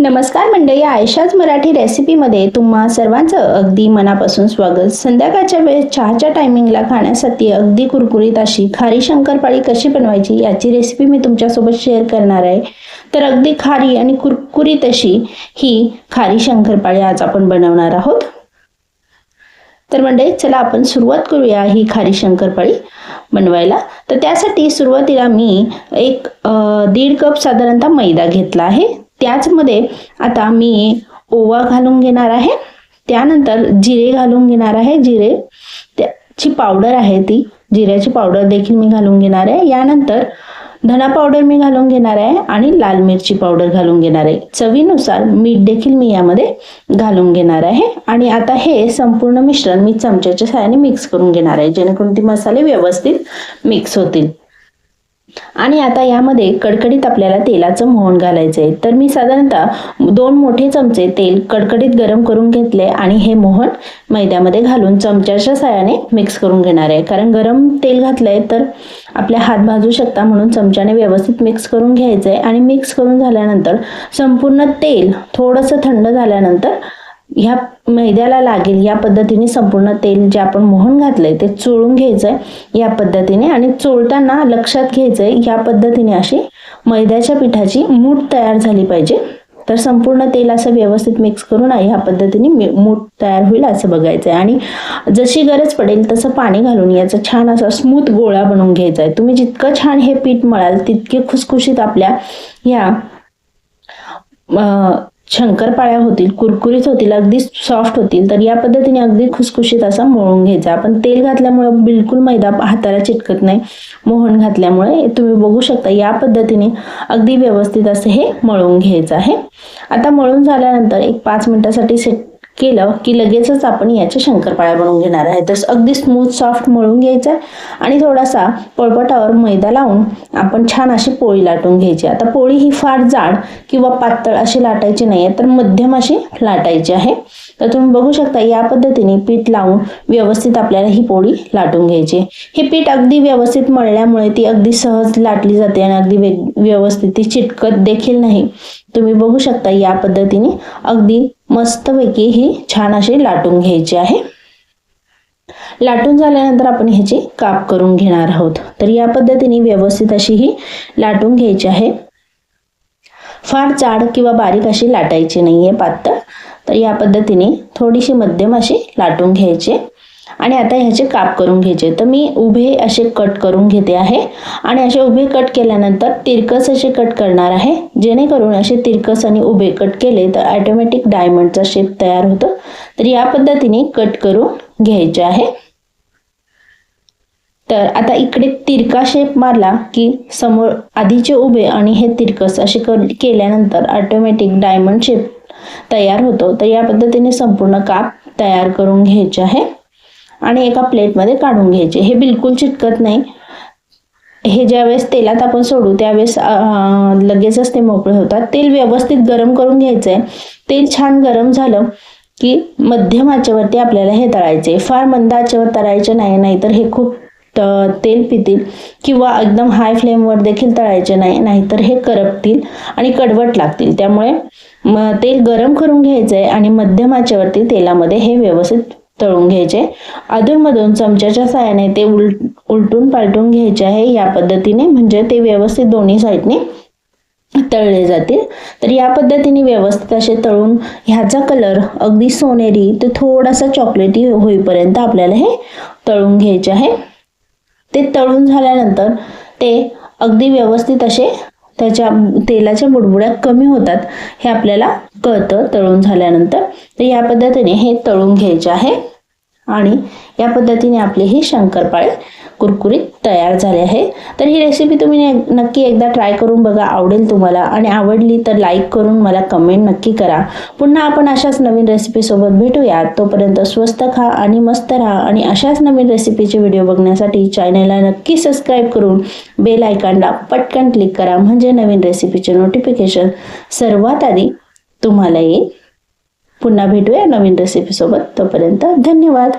नमस्कार मंडळी आयशाच मराठी रेसिपीमध्ये तुम्हा सर्वांचं अगदी मनापासून स्वागत. संध्याकाळच्या वेळेस चहाच्या टायमिंगला खाण्यासाठी अगदी कुरकुरीत अशी खारी शंकरपाळी कशी बनवायची याची रेसिपी मी तुमच्यासोबत शेअर करणार आहे. तर अगदी खारी आणि कुरकुरीत अशी ही खारी शंकरपाळी आज आपण बनवणार आहोत. तर मंडळी चला आपण सुरुवात करूया ही खारी शंकरपाळी बनवायला. तर त्यासाठी सुरुवातीला मी एक दीड कप साधारणतः मैदा घेतला आहे. त्याचमध्ये आता मी ओवा घालून घेणार आहे. त्यानंतर जिरे घालून घेणार आहे. जिरे त्याची पावडर आहे ती. जिऱ्याची पावडर देखील मी घालून घेणार आहे. यानंतर धना पावडर मी घालून घेणार आहे आणि लाल मिरची पावडर घालून घेणार आहे. चवीनुसार मीठ देखील मी यामध्ये घालून घेणार आहे. आणि आता हे संपूर्ण मिश्रण मी चमच्याच्या सहाय्याने मिक्स करून घेणार आहे. जेणेकरून ते मसाले व्यवस्थित मिक्स होतील. आणि आता यामध्ये कडकडीत आपल्याला तेलाचं मोहन घालायचं आहे तर मी साधारणतः दोन मोठे चमचे तेल कडकडीत गरम करून घेतले आणि हे मोहन मैद्यामध्ये घालून चमच्याच्या साहाय्याने मिक्स करून घेणार आहे. कारण गरम तेल घातलंय तर आपल्या हात भाजू शकता म्हणून चमच्याने व्यवस्थित मिक्स करून घ्यायचं आहे आणि मिक्स करून झाल्यानंतर संपूर्ण तेल थोडंसं थंड झाल्यानंतर ह्या मैद्याला लागेल या पद्धतीने संपूर्ण तेल जे आपण मोहन घातलंय ते चोळून घ्यायचंय या पद्धतीने आणि चोळताना लक्षात घ्यायचंय या पद्धतीने अशी मैद्याच्या पिठाची मूठ तयार झाली पाहिजे. तर संपूर्ण तेल असं व्यवस्थित मिक्स करून ह्या पद्धतीने मूठ तयार होईल असं बघायचं आहे आणि जशी गरज पडेल तसं पाणी घालून याचा छान असा स्मूथ गोळा बनवून घ्यायचा आहे तुम्ही जितकं छान हे पीठ मळाल तितके खुसखुशीत आपल्या या शंकरपाळ्या होतील कुरकुरीत होतील अगदी सॉफ्ट होतील तर या पद्धतीने अगदी खुसखुशीत असा मळून घ्यायचा. आपण तेल घातल्यामुळे बिलकुल मैदा हाताला चिटकत नाही. मोहन घातल्यामुळे तुम्ही बघू शकता या पद्धतीने अगदी व्यवस्थित असं हे मळून घ्यायचं आहे. आता मळून झाल्यानंतर एक पाच मिनिटासाठी सेट केलं की लगेचच आपण याच्या शंकरपाळ्या बनवून घेणार आहे. तर अगदी स्मूथ सॉफ्ट मळून घ्यायचं आहे आणि थोडासा पळपटावर मैदा लावून आपण छान अशी पोळी लाटून घ्यायची. आता पोळी ही फार जाड किंवा पातळ अशी लाटायची नाही आहे तर मध्यम अशी लाटायची आहे. तर तुम्ही बघू शकता या पद्धतीने पीठ लावून व्यवस्थित आपल्याला ही पोळी लाटून घ्यायची. हे पीठ अगदी व्यवस्थित मळल्यामुळे ती अगदी सहज लाटली जाते आणि अगदी व्यवस्थित ती चिटकत देखील नाही. तुम्ही बघू शकता या पद्धतीने अगदी मस्तपैकी ही छान अशी लाटून घ्यायची आहे. लाटून झाल्यानंतर आपण ह्याची काप करून घेणार आहोत. तर या पद्धतीने व्यवस्थित अशी ही लाटून घ्यायची आहे. फार जाड किंवा बारीक अशी लाटायची नाहीये पातळ. तर या पद्धतीने थोडीशी मध्यम अशी लाटून घ्यायची. आणि आता ह्याचे काप करून घ्यायचे. तर मी उभे असे कट करून घेते आहे. आणि असे उभे कट केल्यानंतर तिरकस असे कट करणार आहे. जेणेकरून असे तिरकस आणि उभे कट केले तर ऑटोमॅटिक डायमंडचा शेप तयार होतो. तर या पद्धतीने कट करून घ्यायचे आहे. तर आता इकडे तिरका शेप मारला की समोर आधीचे उभे आणि हे तिरकस असे क केल्यानंतर ऑटोमॅटिक डायमंड शेप तयार होतो. तर या पद्धतीने संपूर्ण काप तयार करून घ्यायचे आहे आणि एका प्लेटमध्ये काढून घ्यायचे. हे बिलकुल चिटकत नाही. हे ज्यावेळेस तेलात आपण सोडू त्यावेळेस लगेचच ते मोकळे होतात. तेल व्यवस्थित गरम करून घ्यायचं आहे तेल छान गरम झालं की मध्यम आचेवरती आपल्याला हे तळायचे. फार मंद आचेवर तळायचे नाही नाहीतर हे खूप तेल पितील किंवा एकदम हाय फ्लेमवर देखील तळायचे नाही नाहीतर हे करपतील आणि कडवट लागतील. त्यामुळे म तेल गरम करून घ्यायचं आहे आणि मध्यम आचेवरती तेलामध्ये हे व्यवस्थित तळून घ्यायचे. अधूनमधून चमच्याच्या साहाय्याने ते उल उलटून पालटून घ्यायचे आहे. या पद्धतीने म्हणजे ते व्यवस्थित दोन्ही साईडने तळले जातील. तर या पद्धतीने व्यवस्थित असे तळून ह्याचा कलर अगदी सोनेरी ते थोडासा चॉकलेटी हो, होईपर्यंत आपल्याला हे तळून घ्यायचे आहे. ते तळून झाल्यानंतर ते अगदी व्यवस्थित असे त्याच्या तेलाच्या बुडबुड्या कमी होतात हे आपल्याला कळतं तळून झाल्यानंतर. तर या पद्धतीने हे तळून घ्यायचे आहे. आणि या पद्धतीने आपले हे शंकरपाळे कुरकुरीत तयार झाले आहे. तर ही रेसिपी तुम्ही नक्की एकदा ट्राय करून बघा आवडेल तुम्हाला. आणि आवडली तर लाईक करून मला कमेंट नक्की करा. पुन्हा आपण अशाच नवीन रेसिपीसोबत भेटूया तोपर्यंत स्वस्त खा आणि मस्त राहा. आणि अशाच नवीन रेसिपीचे व्हिडिओ बघण्यासाठी चॅनलला नक्की सबस्क्राईब करून बेल आयकॉनला पटकन क्लिक करा. म्हणजे नवीन रेसिपीचे नोटिफिकेशन सर्वात आधी तुम्हाला येईल पुन्हा भेटूया नवीन रेसिपीसोबत तोपर्यंत धन्यवाद.